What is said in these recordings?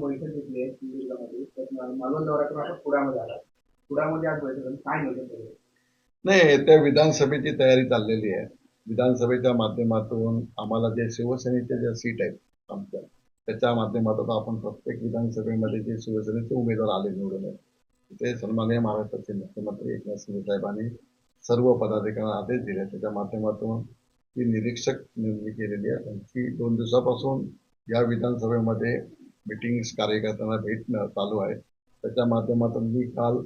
बैठक घेतली आहे सिंधुदुर्गामध्ये. मालवण दौऱ्यातून आता कुडामध्ये आला कुडामध्ये आज बैठक काय नियोजन नाही त्या विधानसभेची तयारी चाललेली आहे. विधानसभेच्या माध्यमातून आम्हाला जे शिवसेनेच्या ज्या सीट आहेत आमच्या त्याच्या माध्यमातून आपण प्रत्येक विधानसभेमध्ये जे शिवसेनेचे उमेदवार आले निवडून आहेत ते सन्माननीय महाराष्ट्राचे मुख्यमंत्री एकनाथ शिंदे साहेबांनी सर्व पदाधिकाऱ्यांना आदेश दिले. त्याच्या माध्यमातून ती निरीक्षक नेमणी केलेली आहे. त्यांची दोन दिवसापासून या विधानसभेमध्ये मिटिंग्स कार्यकर्त्यांना भेटणं चालू आहे. त्याच्या माध्यमातून मी काल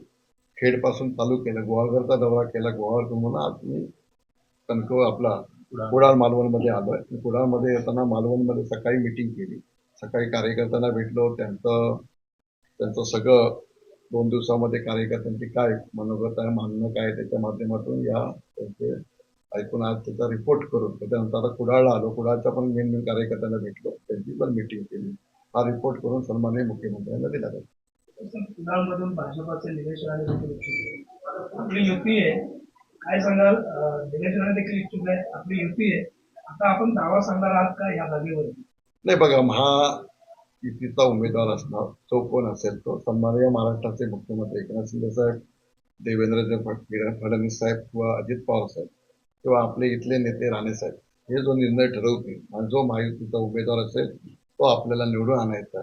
खेडपासून चालू केलं. गुहागरचा दौरा केला. गुहागर म्हणून आज मी कणकव आपला कुडाळ मालवणमध्ये आलोय. कुडाळमध्ये येताना मालवणमध्ये सकाळी मिटिंग केली. सकाळी कार्यकर्त्यांना भेटलो. त्यांचं त्यांचं सगळं दोन दिवसामध्ये कार्यकर्त्यांची काय मनोगत आहे मानणं काय त्याच्या माध्यमातून या त्यांचे ऐकून आज त्याचा रिपोर्ट करून त्याच्यानंतर आता कुडाळला आलो. कुडाळच्या पण मेन मेन कार्यकर्त्यांना भेटलो. त्यांची पण मिटिंग केली. हा रिपोर्ट करून सन्माननीय मुख्यमंत्र्यांना दिला जाईल. कुडाळमधून भाजपाचे निलेश राणे. आपली युती आहे. काय सांगाल? निलेश राणे देखील इच्छुक आहे आपली युती आहे. आता आपण दावा सांगणार आहात का या जागेवर? नाही बघा महायुतीचा उमेदवार असणार तो कोण असेल तो सन्माननीय महाराष्ट्राचे मुख्यमंत्री एकनाथ शिंदे साहेब देवेंद्रजी फड- फडणवीस साहेब किंवा अजित पवार साहेब किंवा आपले इथले नेते राणे साहेब हे जो निर्णय ठरवतील आणि जो महायुतीचा उमेदवार असेल तो आपल्याला निवडून आणायचा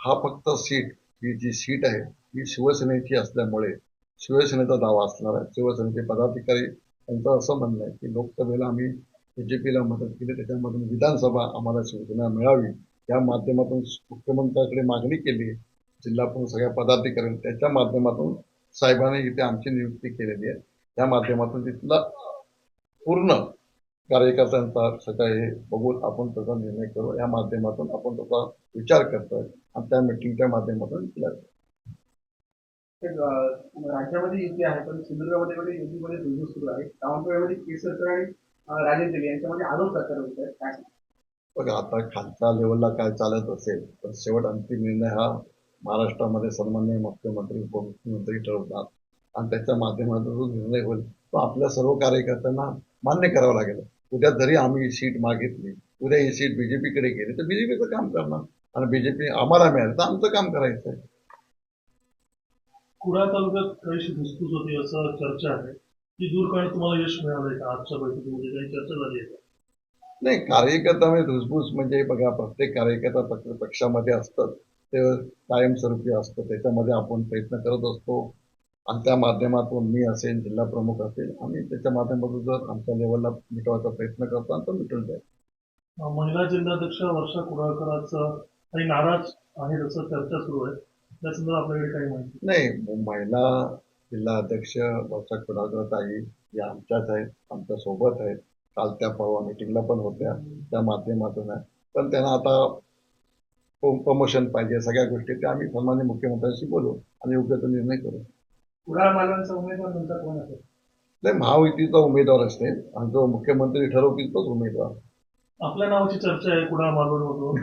हा फक्त सीट ही जी सीट आहे ही शिवसेनेची असल्यामुळे शिवसेनेचा दावा असणार आहे. शिवसेनेचे पदाधिकारी त्यांचं असं म्हणणं आहे की लोकसभेला आम्ही बीजेपीला मदत केली त्याच्यामधून विधानसभा आम्हाला शिवसेना मिळावी. या माध्यमातून मुख्यमंत्र्यांकडे मागणी केली जिल्हा प्रमुख सगळ्या पदाधिकारी त्याच्या माध्यमातून साहेबांनी इथे आमची नियुक्ती केलेली आहे. त्या माध्यमातून तिथला पूर्ण कार्यकर्त्यांचा सगळं हे बघून आपण त्याचा निर्णय करू. या माध्यमातून आपण त्याचा विचार करतोय आणि त्या मिटिंगच्या माध्यमातून केला. राज्यामध्ये युती आहे पण सिंधुदुर्गामध्ये मध्ये युतीमध्ये दुजू सुरू आहे. सावंतवाडीमध्ये केसरकर आणि अं, राजेंद्र यांच्यामध्ये आरोप प्रचार होत आहे काय? बघा आता खालच्या लेवलला काय चालत असेल तर शेवट अंतिम निर्णय हा महाराष्ट्रामध्ये सन्माननीय मुख्यमंत्री उपमुख्यमंत्री ठरवतात. आणि त्याच्या माध्यमातून जो निर्णय होईल तो आपल्या सर्व कार्यकर्त्यांना मान्य करावा लागेल. उद्या जरी आम्ही ही सीट मागितली उद्या ही सीट बीजेपीकडे गेली तर बीजेपीचं काम करणार. आणि बीजेपी आम्हाला मिळाली तर आमचं काम करायचं आहे कुडाळ तालुक्यात काहीशी धुसफूस होती असं चर्चा आहे ती दूर करण्यात तुम्हाला यश मिळालंय का? आजच्या बैठकीमध्ये काही चर्चा झाली आहे का? नाही कार्यकर्त्यामध्ये धुसफूस म्हणजे बघा प्रत्येक कार्यकर्ता पक्ष पक्षामध्ये असतं ते कायमस्वरूपी असतं. त्याच्यामध्ये आपण प्रयत्न करत असतो. आणि त्या माध्यमातून मी असेल जिल्हा प्रमुख असेल आम्ही त्याच्या माध्यमातून जर आमच्या लेवलला मिटवायचा प्रयत्न करतो आणि तो मिटून जाईल. महिला जिल्हाध्यक्ष वर्षा कुडाळकरांचं काही नाराज आहे असं चर्चा सुरू आहे. त्या संदर्भात आपल्याकडे काही माहिती नाही महिला जिल्हा अध्यक्ष वर्षा कुडाळकर ताई या आमच्याच आहेत आमच्यासोबत आहेत. काल त्या परवा मिटिंगला पण होत्या त्या माध्यमातून आहे. पण त्यांना आता प्रमोशन पाहिजे सगळ्या गोष्टी त्या आम्ही सन्मान्य मुख्यमंत्र्यांशी बोलू आणि योग्य तो निर्णय करू. कुडाळ मालवणचा उमेदवार तुमचा कोण असेल? नाही महायुतीचा उमेदवार असेल. आणि जो मुख्यमंत्री ठरवतील तोच उमेदवार. आपल्या नावाची चर्चा आहे कुडाळ मालवणमधून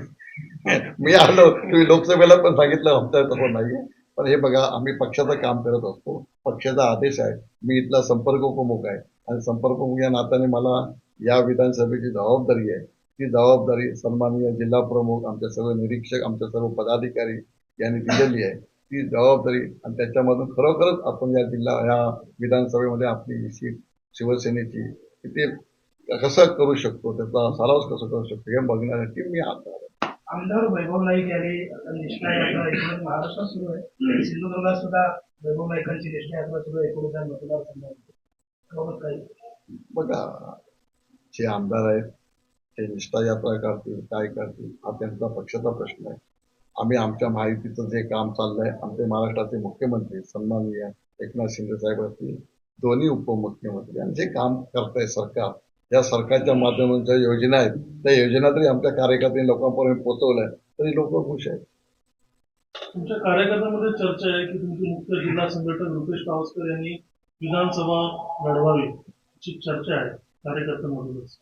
मी आलो तुम्ही लोकसभेला पण सांगितलं आमच्या तसं नाहीये. पण हे बघा आम्ही पक्षाचं काम करत असतो. पक्षाचा आदेश आहे मी इथला संपर्क उपमुख आहे. आणि संपर्क प्रमुख या नात्याने मला या विधानसभेची जबाबदारी आहे. ती जबाबदारी सन्माननीय जिल्हा प्रमुख आमचे सर्व निरीक्षक आमचे सर्व पदाधिकारी यांनी दिलेली आहे. ती जबाबदारी आणि त्याच्यामधून खरोखरच आपण या जिल्हा या विधानसभेमध्ये आपली सीट शिवसेनेची ते कसं करू शकतो त्याचा सराव कसं करू शकतो हे बघण्यासाठी मी आता. आमदार वैभव नाईक यांनी आता निष्ठा यात्रा एकूण महाराष्ट्रात सुरू आहे. सिंधुदुर्गात सुद्धा वैभव नाईकांची निष्ठा यात्रा सुरू आहे. एकूण त्या मतदारसंघामध्ये त्याबाबत काही बघा जे आमदार आहेत ते निष्ठा यात्रा करतील काय करतील हा त्यांचा पक्षाचा प्रश्न आहे. आम्ही आमच्या माहितीचं जे काम चाललंय आमचे महाराष्ट्राचे मुख्यमंत्री सन्माननीय एकनाथ शिंदे साहेब असतील दोन्ही उपमुख्यमंत्री आणि जे काम करतंय सरकार या सरकारच्या माध्यमातून ज्या योजना आहेत त्या योजना तरी आमच्या कार्यकर्त्यांनी लोकांपर्यंत पोहोचवल्या तरी लोक खुश आहेत. तुमच्या कार्यकर्त्यांमध्ये चर्चा आहे की तुमचे मुख्य जिल्हा संघटक रुपेश पावसकर यांनी विधानसभा लढवावी अशी चर्चा आहे कार्यकर्त्यांमधूनच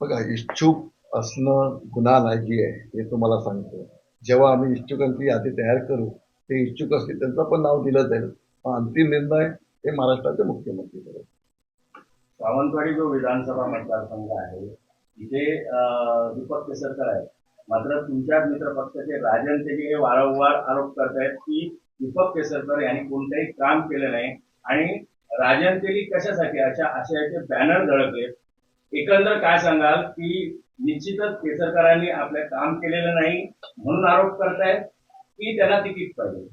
बघा इच्छुक असणं गुन्हा नाही आहे हे तुम्हाला सांगतो जेव्हा आम्ही इच्छुकांची यादी तयार करू. ते इच्छुक असतील त्यांचं पण नाव दिलं जाईल. अंतिम निर्णय हे महाराष्ट्राचे मुख्यमंत्री करेल सावंतवाडी जो विधानसभा मतदारसंघ आहे इथे दीपक केसरकर आहेत. मात्र तुमच्या मित्र पक्षाचे राजन तेली हे वारंवार आरोप करतायत की दीपक केसरकर यांनी कोणतंही काम केलं नाही आणि राजन तेली कशासाठी अशा आशयाचे बॅनर धडकले एकंदर काय सांगाल की निश्चितच केसरकरांनी आपलं काम केलेलं नाही म्हणून आरोप करतायत की त्यांना तिकीट पाहिजे.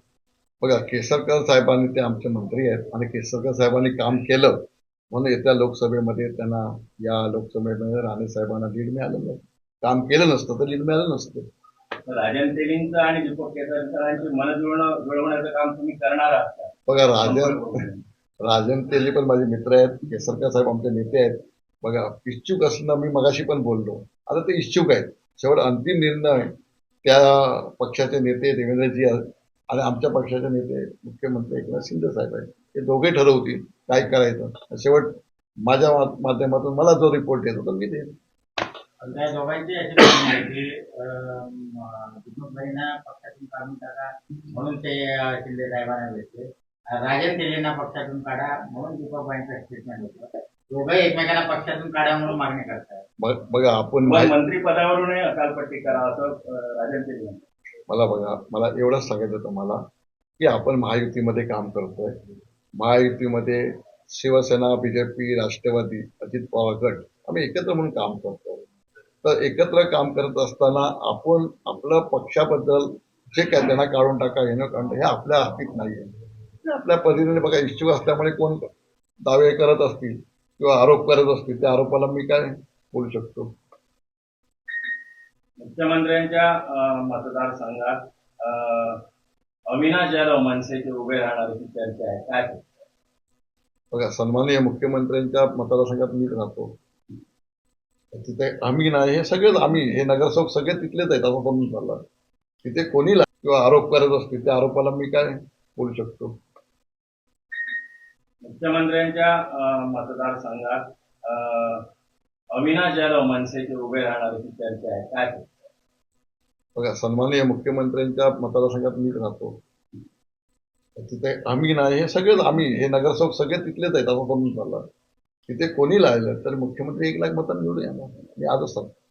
बघा केसरकर साहेबांनी ते आमचे मंत्री आहेत आणि केसरकर साहेबांनी काम केलं म्हणून येत्या लोकसभेमध्ये त्यांना या लोकसभेमध्ये राणे साहेबांना लीड मिळालं नाही. काम केलं नसतं तर लीड मिळालं नसतं. राजन तेलींचं आणि दीपक केसरकरांची मन जुळणं जुळवण्याचं काम तुम्ही करणार आहात? बघा राजन राजन तेली पण माझे मित्र आहेत केसरकर साहेब आमचे नेते आहेत. बघा इच्छुक असणं मी मगाशी पण बोललो. आता ते इच्छुक आहेत. शेवट अंतिम निर्णय त्या पक्षाचे नेते देवेंद्रजी आणि आमच्या पक्षाचे नेते मुख्यमंत्री एकनाथ शिंदे साहेब आहेत. हे दोघे ठरवतील काय करायचं. शेवट माझ्या माध्यमातून मला जो रिपोर्ट येतो तर मी देईन. त्या दोघांची अशी मागणी आहे की पक्षातून काढून टाका म्हणून ते शिंदे साहेबांना भेटले राजन तेलींना पक्षातून काढा म्हणून दीपकभाईंचं स्टेटमेंट होतं. दोघंही एकमेकांना पक्षातून काढा म्हणून मागणी करतात बघ- बघा आपण पण मंत्री अकालपट्टी करा असं अं, राजन तेली म्हणतात. मला बघा मला एवढंच सांगायचं तुम्हाला की आपण महायुतीमध्ये काम करतोय. महायुतीमध्ये शिवसेना बीजेपी राष्ट्रवादी अजित पवार गट आम्ही एकत्र म्हणून काम करतोय. तर एकत्र काम करत असताना आपण आपल्या पक्षाबद्दल जे काय त्यांना काढून टाका येणं काढून टाका, हे आपल्या हातीत नाहीये. ते आपल्या पद्धतीने बघा इच्छुक असल्यामुळे कोण दावे करत असतील? किंवा आरोप करत असतील त्या आरोपाला मी काय बोलू शकतो? मुख्यमंत्र्यांच्या मतदारसंघात अं, अविनाश जाधव मनसेचे उभे राहणार अशी चर्चा आहे काय? बघा सन्माननीय मुख्यमंत्र्यांच्या मतदारसंघात मीच राहतो. तिथे आम्ही नाही हे सगळेच आम्ही हे नगरसेवक सगळे तिथलेच आहेत असं समजून चाललं. तिथे कोणी किंवा आरोप करत असतील त्या आरोपाला मी काय बोलू शकतो? मुख्यमंत्र्यांच्या मतदारसंघात अं, अविनाश जाधव मनसेचे उभे राहणार अशी चर्चा आहे काय बघा सन्माननीय मुख्यमंत्र्यांच्या मतदारसंघात मी राहतो. तिथे आम्ही नाही हे सगळेच आम्ही हे नगरसेवक सगळे तिथलेच आहेत असं समजून चाललं. तिथे कोणी लायलं तर मुख्यमंत्री एक लाख मतांनी निवडून येणार. मी आजच सांगतो.